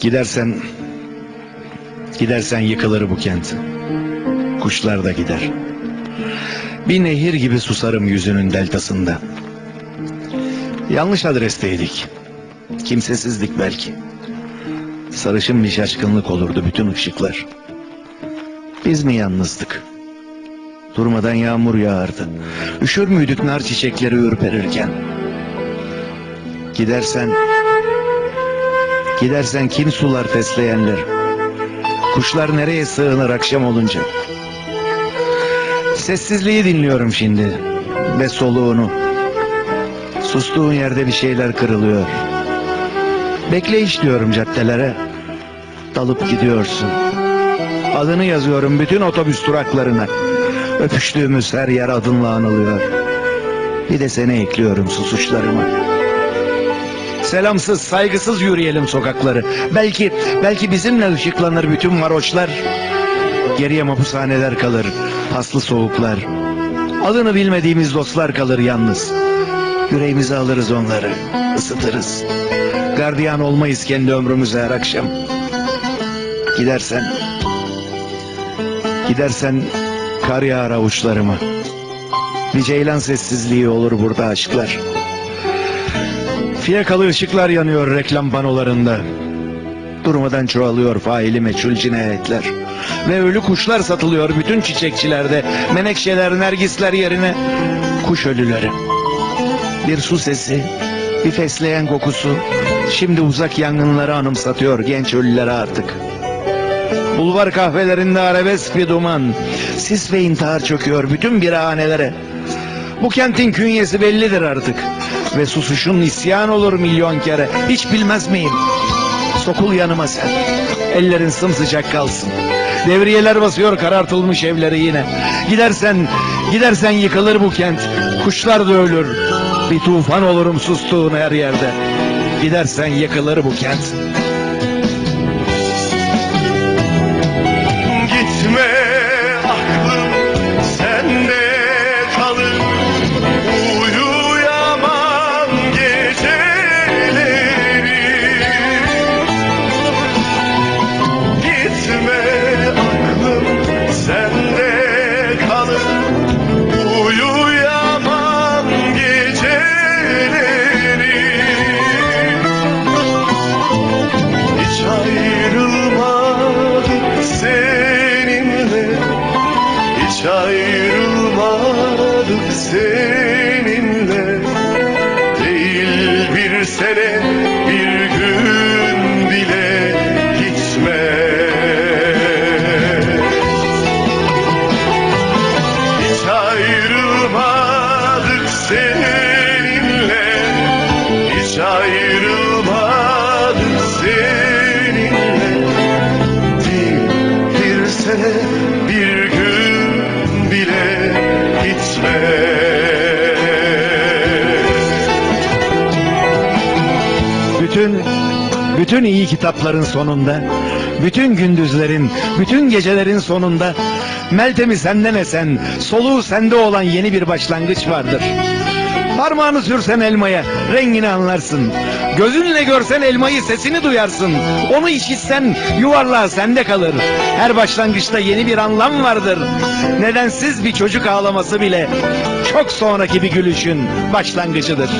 Gidersen gidersen yıkılır bu kent. Kuşlar da gider. Bir nehir gibi susarım yüzünün deltasında. Yanlış adresteydik. Kimsesizlik belki. Sarışın bir şaşkınlık olurdu bütün ışıklar. Biz mi yalnızdık? Durmadan yağmur yağardı. Üşür müydük nar çiçekleri ürperirken? Gidersen... Gidersen kim sular fesleğenler? Kuşlar nereye sığınır akşam olunca? Sessizliği dinliyorum şimdi ve soluğunu. Sustuğun yerde bir şeyler kırılıyor. Bekleyiş diyorum caddelere. Dalıp gidiyorsun. Adını yazıyorum bütün otobüs duraklarına. Öpüştüğümüz her yer adınla anılıyor. Bir de seni ekliyorum susuşlarıma. Selamsız, saygısız yürüyelim sokakları. Belki, belki bizimle ışıklanır bütün varoşlar. Geriye mapushaneler kalır, paslı soğuklar. Adını bilmediğimiz dostlar kalır yalnız. Yüreğimize alırız onları, ısıtırız. Gardiyan olmayız kendi ömrümüze her akşam. Gidersen, gidersen kar yağar avuçlarıma. Bir ceylan sessizliği olur burada aşklar. Fiyakalı ışıklar yanıyor reklam panolarında. Durmadan çoğalıyor faili meçhul cinayetler. Ve ölü kuşlar satılıyor bütün çiçekçilerde. Menekşeler, nergisler yerine kuş ölüleri. Bir su sesi, bir fesleğen kokusu. Şimdi uzak yangınları anımsatıyor genç ölülere artık. Bulvar kahvelerinde arabesk bir duman. Sis ve intihar çöküyor bütün birahanelere. Bu kentin künyesi bellidir artık. Ve susuşun isyan olur milyon kere. Hiç bilmez miyim? Sokul yanıma sen. Ellerin sımsıcak kalsın. Devriyeler basıyor karartılmış evleri yine. Gidersen, gidersen yıkılır bu kent. Kuşlar da ölür. Bir tufan olurum sustuğun her yerde. Gidersen yıkılır bu kent. Sene bir gün bile gitme Hiç ayrılmadık seninle Hiç ayrılmadık seninle Bütün bütün iyi kitapların sonunda, bütün gündüzlerin, bütün gecelerin sonunda Meltem'i senden esen, soluğu sende olan yeni bir başlangıç vardır. Parmağını sürsen elmaya, rengini anlarsın. Gözünle görsen elmayı, sesini duyarsın. Onu işitsen yuvarlağı sende kalır. Her başlangıçta yeni bir anlam vardır. Nedensiz bir çocuk ağlaması bile çok sonraki bir gülüşün başlangıcıdır.